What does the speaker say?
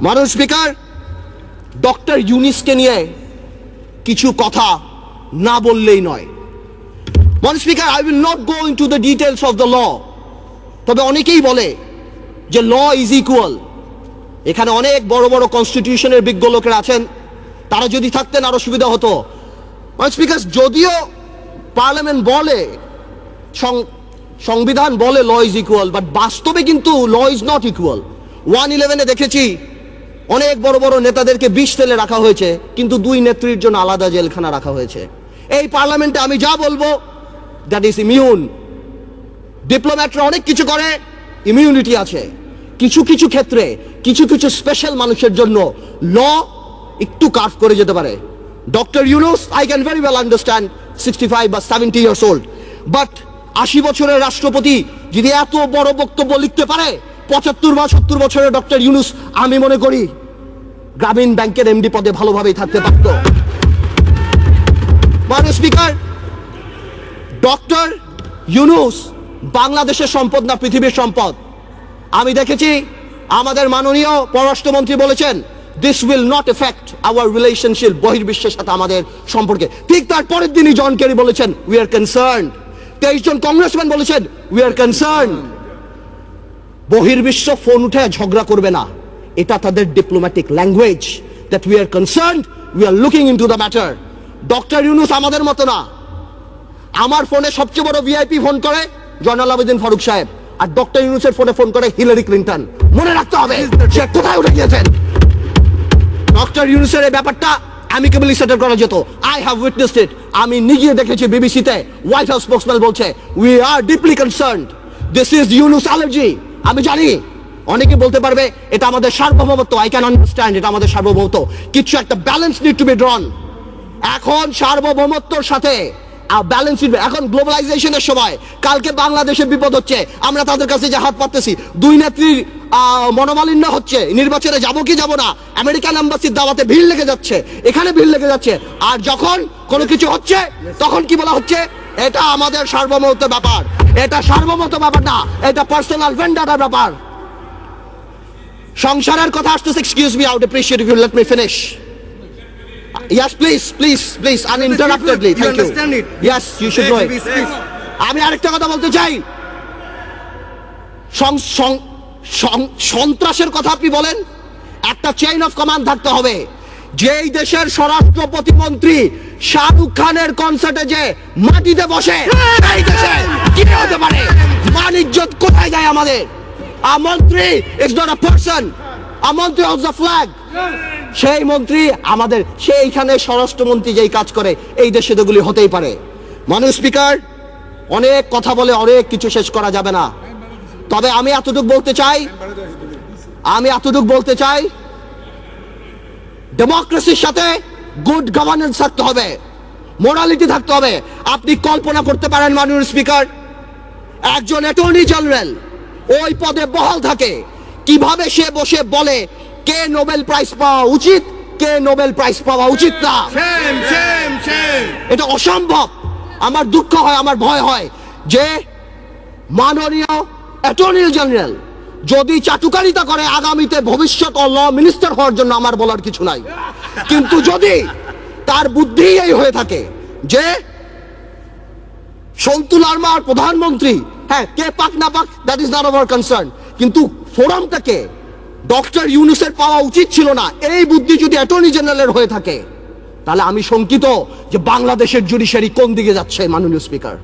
মানুষ speaker doctor ইউনিসকে নিয়ে কিছু কথা না বললেই নয়। মানুষ speaker I will not go into the details of the law তবে অনেকেই বলে যে ল ইজ ইকুয়াল এখানে অনেক বড় বড় কনস্টিটিউশনের বিজ্ঞ লোকেরা আছেন। তারা যদি থাকতেন আরও সুবিধা হতো। স্পিকার যদিও পার্লামেন্ট বলে সংবিধান বলে ল ইজ ইকুয়াল বাট বাস্তবে কিন্তু law is not equal one ইলেভেনে দেখেছি অনেক বড় বড় নেতাদেরকে বিষ তেলে রাখা হয়েছে, কিন্তু দুই নেত্রীর জন্য আলাদা জেলখানা রাখা হয়েছে। এই পার্লামেন্টে আমি যা বলব দ্যাট ইজ ইমিউন ডিপ্লোম্যাটরা অনেক কিছু করে ইমিউনিটি আছে। কিছু কিছু ক্ষেত্রে, কিছু কিছু স্পেশাল মানুষের জন্য ল একটু কার্ভ করে যেতে পারে। Doctor Yunus I can very well understand sixty five বা সেভেন্টি ইয়ার্স ওল্ড বাট আশি বছরের রাষ্ট্রপতি যদি এত বড় বক্তব্য লিখতে পারে, পঁচাত্তর বা সত্তর বছরের ডক্টর ইউনুস আমি মনে করি গ্রামীণ ব্যাংকের এমডি পদে ভালোভাবেই থাকতে পারত। মানে স্পিকার, ডক্টর ইউনুস, বাংলাদেশের সম্পদ না পৃথিবীর সম্পদ? আমি দেখেছি, আমাদের মাননীয় পররাষ্ট্রমন্ত্রী বলেছেন this will not affect our relationship বহির্বিশ্বের সাথে আমাদের সম্পর্কে। ঠিক তার পরের দিনই জন কেরি বলেছেন উই আর কনসার্ন তেইশ জন কংগ্রেসম্যান বলেছেন উই আর কনসার্ন বহির্বিশ্ব ফোন উঠে ঝগড়া করবে না। এটা তাদের diplomatic language that we are concern we are looking into the matter doctor Yunus আমাদের মতো না। আমার ফোনে সবচেয়ে বড় ভিআইপি ফোন করে জয়নাল আবেদিন ফারুক সাহেব, আর ডক্টর ইউনুসের ফোনে ফোন করে হিলারি ক্লিন্টন মনে রাখতে হবে, সে কোথায় উঠে গিয়েছেন ডক্টর ইউনুসের এই ব্যাপারটা অ্যামিকেবলি সেটেল করা যেত। আই হ্যাভ উইটনেসড ইট আমি নিজে দেখেছি বিবিসিতে হোয়াইট হাউস স্পোক্সম্যান বলছে we are deeply concerned this is Yunus allergy আমি জানি অনেকে বলতে পারবে, এটা আমাদের সার্বভৌমত্ব আই ক্যান আন্ডারস্ট্যান্ড এটা আমাদের সার্বভৌমত্ব। কিছু একটা balance need to be drawn এখন সার্বভৌমত্বর সাথে ব্যালেন্স এখন গ্লোবালাইজেশনের সময়, কালকে বাংলাদেশের বিপদ হচ্ছে, আমরা তাদের কাছে যে হাত পাততেছি, দুই নেত্রীর মনোমালিন্য হচ্ছে, নির্বাচনে যাব কি যাব না, আমেরিকান এম্বাসির দাওয়াতে ভিড় লেগে যাচ্ছে, এখানে ভিড় লেগে যাচ্ছে, আর যখন কোনো কিছু হচ্ছে, তখন কি বলা হচ্ছে? এটা আমাদের সার্বভৌমত্ব ব্যাপার। এটা সার্বভৌমত্ব ব্যাপার না, এটা পার্সোনাল ভেন্ডারের ব্যাপার। You let me finish Yes, please, please, please, uninterruptedly. You Thank you. understand it? Yes, you should know Let it. me speak. আমি আরেকটা কথা বলতে চাই সং- সং- সং- সন্ত্রাসের কথা আপনি বলেন একটা চেইন অফ কমান্ড থাকতে হবে যেই দেশের স্বরাষ্ট্র প্রতিমন্ত্রী শাহরুখ খানের কনসার্টে যে মাটিতে বসে এই দেশে কি হতে পারে মান ইজ্জত কোথায় যায় আমাদের আ মন্ত্রী is not a person a মন্ত্রী অফ দ্য ফ্ল্যাগ সেই মন্ত্রী আমাদের সেইখানে স্বরাষ্ট্রমন্ত্রী যেই কাজ করে এই দেশে তোগুলি হতেই পারে। মানুষ স্পিকার অনেক কথা বলে অনেক কিছু শেষ করা যাবে না। তবে আমি এতটুকু বলতে চাই আমি এতটুকু বলতে চাই ডেমোক্রেসির সাথে গুড গভর্নেন্স থাকতে হবে মোরালিটি থাকতে হবে। আপনি কল্পনা করতে পারেন মাননীয় স্পিকার একজন অ্যাটর্নি জেনারেল ওই পদে বহাল থাকে। কীভাবে সে বসে বলে কে নোবেল প্রাইজ পাওয়া উচিত কে নোবেল প্রাইজ পাওয়া উচিত না. এটা অসম্ভব। আমার দুঃখ হয় আমার ভয় হয় যে মাননীয় অ্যাটর্নি জেনারেল যদি চাটুকারিতা করে আগামীতে ভবিষ্যৎ ল মিনিস্টার হওয়ার জন্য আমার বলার কিছু নাই। কিন্তু যদি তার বুদ্ধি এই হয়ে থাকে যে সন্তু লার্মার প্রধানমন্ত্রী হ্যাঁ কে পাক না পাক that is not our concern কিন্তু ফোরামটাকে ডক্টর ইউনুসের পাওয়া উচিত ছিল না। এই বুদ্ধি যদি অ্যাটর্নি জেনারেলের হয়ে থাকে, তাহলে আমি শঙ্কিত যে বাংলাদেশের জুডিশিয়ারি কোন দিকে যাচ্ছে মাননীয় স্পিকার